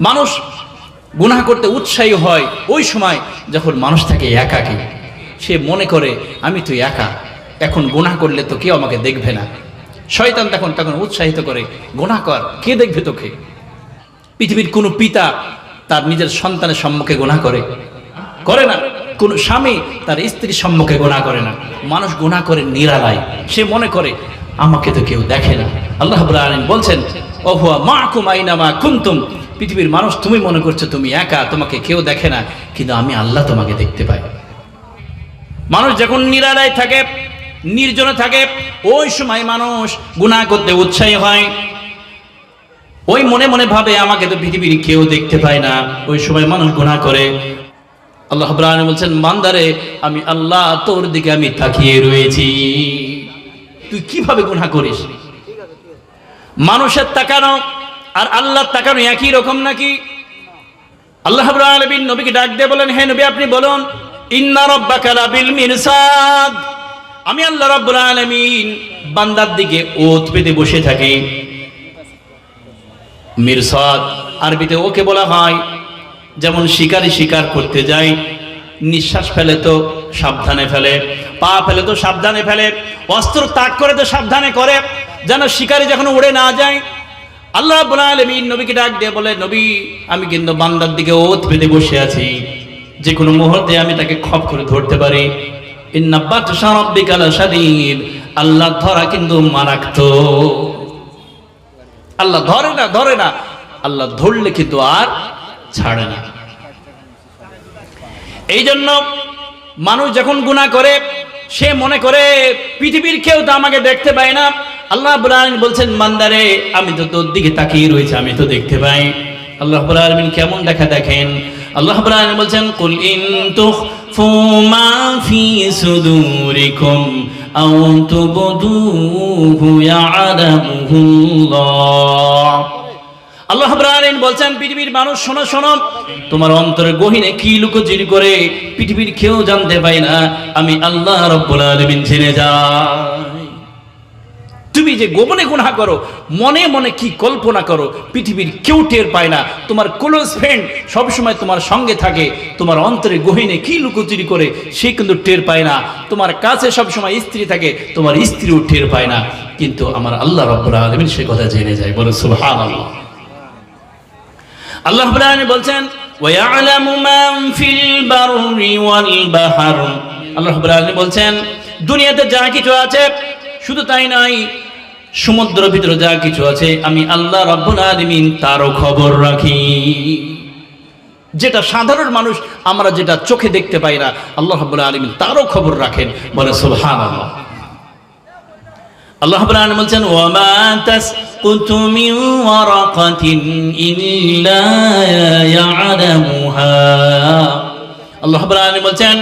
মানুষ গুনাহ করতে উৎসাহী হয় ওই সময় যখন মানুষ থাকে একাকী। সে মনে করে, আমি তো একা, এখন গুনাহ করলে তো কেউ আমাকে দেখবে না। শয়তান তখন তখন উৎসাহিত করে, গুনাহ কর, কে দেখবে তোকে? পৃথিবীর কোনো পিতা তার নিজের সন্তানের সম্মুখে গুনাহ করে। করে না, কোন স্বামী তার স্ত্রীর সম্মুখে গুনাহ করে না। মানুষ গুনাহ করে নিরালায়। সে মনে করে, আমাকে তো কেউ দেখে না। আল্লাহ আলামিন বলছেন, ওহুয়া মাকুম আইনামা কুনতুম? পৃথিবীর মানুষ তুমি মনে করছ তুমি একা, তোমাকে কেউ দেখে না, কিন্তু আমি আল্লাহ তোমাকে দেখতে পাই। মানুষ যখন নিরালায় থাকে, নির্জনে থাকে, ওই সময় মানুষ গুনাহ করতে উৎসাহী হয়। ওই মনে মনে ভাবে, আমাকে তো পৃথিবীর কেউ দেখতে পায় না। ওই সময় মানুষ গুণা করে। আল্লাহ রাব্বুল বলছেন মান্দারে আমি আল্লাহ তোর দিকে আমি তাকিয়ে রয়েছি। তুই কীভাবে গুণা করিস? মানুষের তাকানো আর আল্লাহর তাকানো একই রকম নাকি? আল্লাহ আলামিন নবীকে ডাক দিয়ে বলেন, হে নবী, আপনি বলুন মিরসাদ আমি আল্লাহ রাব্বুল আলমিন বান্দার দিকে ওত পেতে বসে থাকি। মিরসাদ আরবিতে ওকে বলা হয়, যেমন শিকারি শিকার করতে যায় নিঃশ্বাস ফেলে তো সাবধানে ফেলে, পা ফেলে তো সাবধানে ফেলে, অস্ত্র তাক করে তো সাবধানে করে, যেন শিকারি যখন উড়ে না যায় আল্লাহ আলমিন নবীকে ডাক দিয়ে বলে, নবী, আমি কিন্তু বান্দার দিকে ওত পেতে বসে আছি। যে কোনো মুহূর্তে আমি তাকে খপ করে ধরতে পারি। আল্লাহ ধরা কিন্তু মারাত্মক। আল্লাহ ধরে না ধরে না। আল্লাহ ধরলে কিন্তু আর ছাড়ে না। এই জন্য মানুষ যখন গুনাহ করে, সে মনে করে, পৃথিবীর কেউ তো আমাকে দেখতে পায় না। আল্লাহ রাব্বুল বলছেন মান্দারে আমি তো তোর দিকে তাকিয়ে রয়েছে, আমি তো দেখতে পাই। আল্লাহ আলামিন কেমন দেখা দেখেন? আল্লাহ আলামিন বলছেন, কুল ইন আল্লাহ বলছেন, পৃথিবীর মানুষ, শোনো শোনো, তোমার কি পৃথিবীর কেউ জানতে পায় না, আমি আল্লাহ রাব্বুল আলামিন জেনে যাই। তুমি যে গোপনে গুনাহ করো, মনে মনে কি কল্পনা করো, পৃথিবীর কেউ টের পায় না। তোমার ক্লোজ ফ্রেন্ড সবসময় তোমার সঙ্গে থাকে, তোমার অন্তরে গহিনে কি লুকোচুরি করে, সে কিন্তু টের পায় না। তোমার কাছে সবসময় স্ত্রী থাকে, তোমার স্ত্রীও টের পায় না। কিন্তু আমার আল্লাহ রব্বুল আলমিন সে কথা জেনে যায়, বলো সুবহান আল্লাহ আল্লাহ বলছেন আল্লাহ বলছেন, দুনিয়াতে যা কিছু আছে, শুধু তাই নয় সমুদ্র ভিতরে যা কিছু আছে, আমি আল্লাহ রাব্বুল আলামিন তারও খবর রাখি। যেটা সাধারণ মানুষ, আমরা যেটা চোখে দেখতে পাই না, আল্লাহ রাব্বুল আলামিন তারও খবর রাখেন। বলে, সুবহানাল্লাহ। আল্লাহ আলামিন বলছেন, ওয়ামা তাসকুতু মিন ওয়ারাকাতিন ইল্লা ইয়ালামুহা। আল্লাহ আলামিন বলছেন,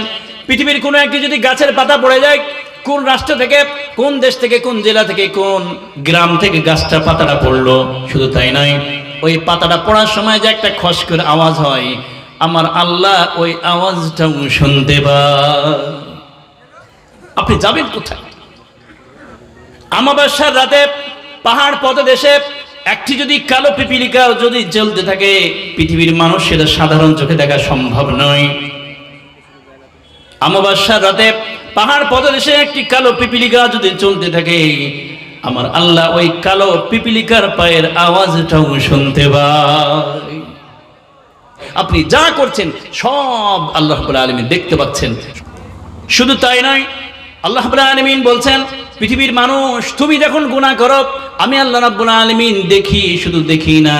পৃথিবীর কোনো একটি যদি গাছের পাতা পড়ে যায়, কোন রাষ্ট্র থেকে কোন দেশ থেকে, কোন জেলা থেকে, কোন গ্রাম থেকে গাছটা পাতাটা পড়ল? শুধু তাই নয়, ওই পাতাটা পড়ার সময় যে একটা খস করে আওয়াজ হয়, আমার আল্লাহ ওই আওয়াজটাও শুনতে পায়। আপনি যাবেন কোথায়? আমাবাসার রাতে পাহাড় পথদেশে একটি যদি কালো পিপিলিকা যদি জ্বলতে থাকে, পৃথিবীর মানুষ সেটা সাধারণ চোখে দেখা সম্ভব নয়। আমাবাসার রাতে পাহাড় পথদেশে একটি কালো পিপিলিকা যদি চলতে থাকে, আমার আল্লাহ ওই কালো পিপিলিকার পায়ের আওয়াজটাও শুনতে পায়। আপনি যা করছেন, সব আল্লাহ আলামিন দেখতে পাচ্ছেন। শুধু তাই নয়, আল্লাহ আলামিন বলছেন, পৃথিবীর মানুষ, তুমি যখন গুনাহ করো, আমি আল্লাহ রাব্বুল আলমিন দেখি, শুধু দেখি না,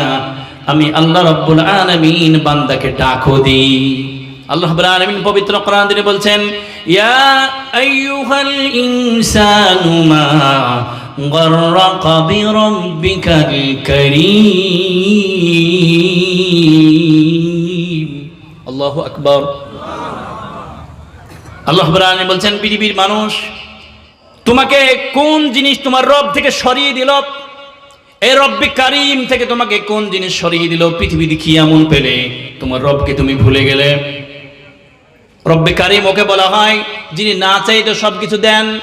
আমি আল্লাহ রাব্বুল আলমিন বান্দাকে ডাকও দিই। আল্লাহ আলামিন পবিত্র কোরআন বলছেন ইয়া আইয়ুহাল ইনসানু মা গররাকা বিরাব্বিকাল কারীম আল্লাহু আকবার আল্লাহ রাব্বুল বলছেন, পৃথিবীর মানুষ, তোমাকে কোন জিনিস তোমার রব থেকে সরিয়ে দিল? এই রব্বে কারিম থেকে তোমাকে কোন জিনিস সরিয়ে দিল? পৃথিবীতে কি এমন পেলে? তোমার রবকে তুমি ভুলে গেলে। রব্বে কারিম ওকে বলা হয়, যিনি না চাইতে সব কিছু দেন।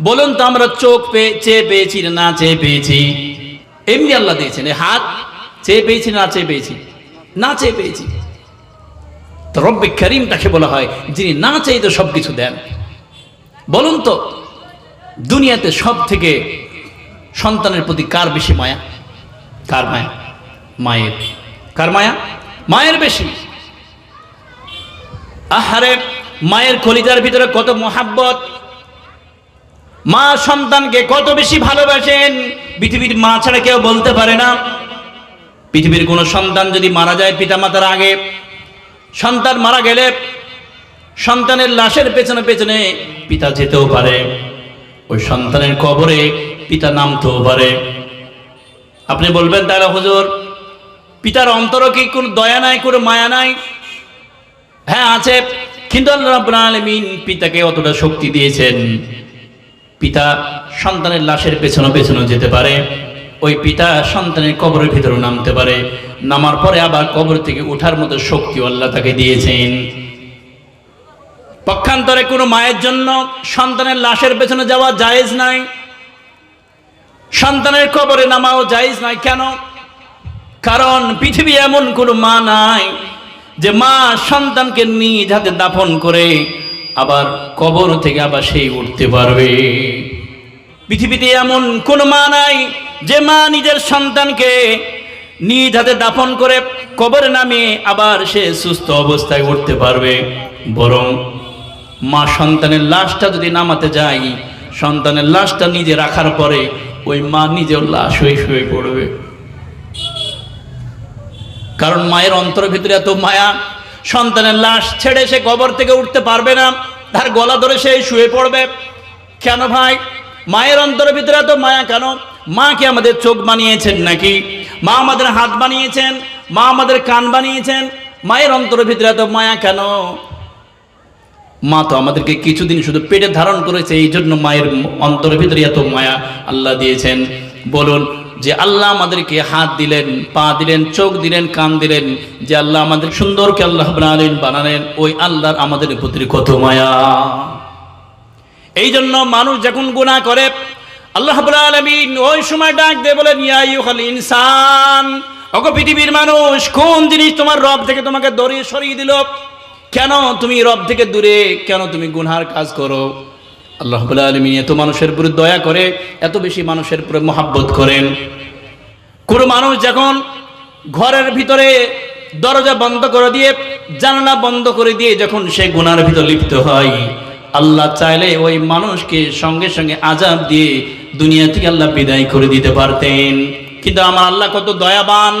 বলুন তো আমরা চোখ পেয়ে চেয়ে পেয়েছি না চেয়ে পেয়েছি? এমনি আল্লাহ দিয়েছেন হাত চেয়ে পেয়েছি না চেয়ে পেয়েছি? না চেয়ে পেয়েছি। তো রব্বে করিম তাকে বলা হয়, যিনি না চাইতে সব কিছু দেন। বলুন তো, দুনিয়াতে সব থেকে সন্তানের প্রতি কার বেশি মায়া? কার মায়া? মায়ের। কার মায়া? মায়ের বেশি। আহারে, মায়ের কলিজার ভিতরে কত মোহাব্বত। মা সন্তানকে কত বেশি ভালোবাসেন, পৃথিবীর মা ছাড়া কেউ বলতে পারে না। পৃথিবীর কোনো সন্তান যদি মারা যায় পিতামাতার আগে, সন্তান মারা গেলে সন্তানের লাশের পেছনে পেছনে পিতা যেতেও পারে। ওই সন্তানের কবরে পিতা নামতেও পারে। আপনি বলবেন, তাহলে হুজুর, পিতার অন্তর কি কোনো দয়া নাই, কোনো মায়া নাই? হ্যাঁ আছে। কিন্তু আল্লাহ রাব্বুল আলামিন পিতাকে অতটা শক্তি দিয়েছেন। পিতা সন্তানের লাশের পেছনে পেছনে যেতে পারে। ওই পিতা সন্তানের কবরের ভিতরে নামতে পারে। নামার পরে আবার কবর থেকে ওঠার মতো শক্তি আল্লাহ তাকে দিয়েছেন। পক্ষান্তরে কোনো মায়ের জন্য সন্তানের লাশের পেছনে যাওয়া জায়েজ নাই। সন্তানের কবরে নামাও জায়েজ নাই। কেন? কারণ পৃথিবী এমন কোনো মা নাই যে মা সন্তানকে নিজ হাতে দাফন করে আবার কবর থেকে আবার সেই উঠতে পারবে। পৃথিবীতে এমন কোন মা নাই যে মা নিজের সন্তানকে নিজ হাতে দাফন করে কবরে নামিয়ে আবার সে সুস্থ অবস্থায় উঠতে পারবে। বরং মা সন্তানের লাশটা যদি নামাতে যায়, সন্তানের লাশটা নিজে রাখার পরে ওই মা নিজের লাশ হয়ে শুয়ে পড়বে। কারণ মায়ের অন্তরের ভিতরে এত মায়া, সন্তানের লাশ ছেড়ে সে কবর থেকে উঠতে পারবে না, তার গলা ধরে সে শুয়ে পড়বে। কেন ভাই? মায়ের অন্তরের ভিতরে এত মায়া কেন? মা কি আমাদের চোখ বানিয়েছেন নাকি? মা আমাদের হাত বানিয়েছেন? মা আমাদের কান বানিয়েছেন? মায়ের অন্তরের ভিতরে এত মায়া কেন? মা তো আমাদেরকে কিছুদিন শুধু পেটে ধারণ করেছে এই জন্য মায়ের অন্তরের ভিতরে এত মায়া আল্লাহ দিয়েছেন। বলুন যে আল্লাহ আমাদেরকে হাত দিলেন, পা দিলেন, চোখ দিলেন, কান দিলেন, যে আল্লাহ আমাদের সুন্দরকে আল্লাহ বানালেন বানালেন, ওই আল্লাহর আমাদের প্রতি কত মায়া। এই জন্য মানুষ যখন গুনাহ করে, আল্লাহ আলমিন ওই সময় ডাক দিয়ে বলেন ইনসান, ওগো পৃথিবীর মানুষ, কোন জিনিস তোমার রব থেকে তোমাকে দড়িয়ে সরিয়ে দিল? কেন তুমি রব থেকে দূরে? কেন তুমি গুনহার কাজ করো? আল্লাহ আলমিন এত মানুষের উপরে দয়া করে, এত বেশি মানুষের উপরে মহাব্বত করেন। কোনো মানুষ যখন ঘরের ভিতরে দরজা বন্ধ করে দিয়ে, জানালা বন্ধ করে দিয়ে যখন সে গুনার ভিতর লিপ্ত হয়, আল্লাহ চাইলে ওই মানুষকে সঙ্গে সঙ্গে আজাব দিয়ে দুনিয়া থেকে আল্লাহ বিদায় করে দিতে পারতেন। কিন্তু আমার আল্লাহ কত দয়াবান।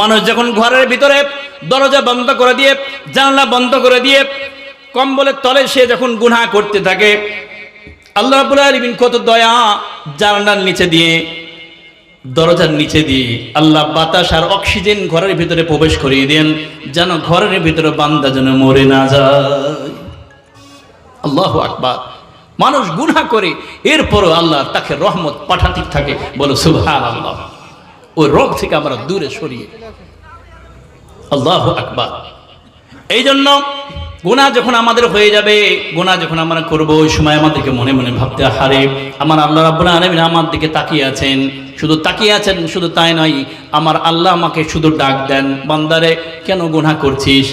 মানুষ যখন ঘরের ভিতরে দরজা বন্ধ করে দিয়ে, জানলা বন্ধ করে দিয়ে কম্বলের তলে সে যখন গুনাহ করতে থাকে, আল্লাহ আলামিন কত দয়া জানলার নিচে দিয়ে, দরজার নিচে দিয়ে আল্লাহ বাতাস আর অক্সিজেন ঘরের ভিতরে প্রবেশ করিয়ে দেন, যেন ঘরের ভিতরে বান্দা যেন মরে না যায়। আল্লাহ আকবার। মানুষ গুনাহ করে, এরপরও আল্লাহ তাকে রহমত পাঠাতে থাকে, বলো সুবহান আল্লাহ ওই রোগ থেকে আমরা দূরে সরিয়ে। আল্লাহ আকবার। এই জন্য গুণা যখন আমাদের হয়ে যাবে গোনা যখন আমরা করব, ওই সময় আমাদেরকে মনে মনে ভাবতে হারে আমার আল্লাহ রাব্বুল আলামিন আমার দিকে তাকিয়ে আছেন। শুধু তাকিয়ে আছেন, শুধু তাই নয়, আমার আল্লাহ আমাকে শুধু ডাক দেন, বান্দারে, কেন গোনা করছিস?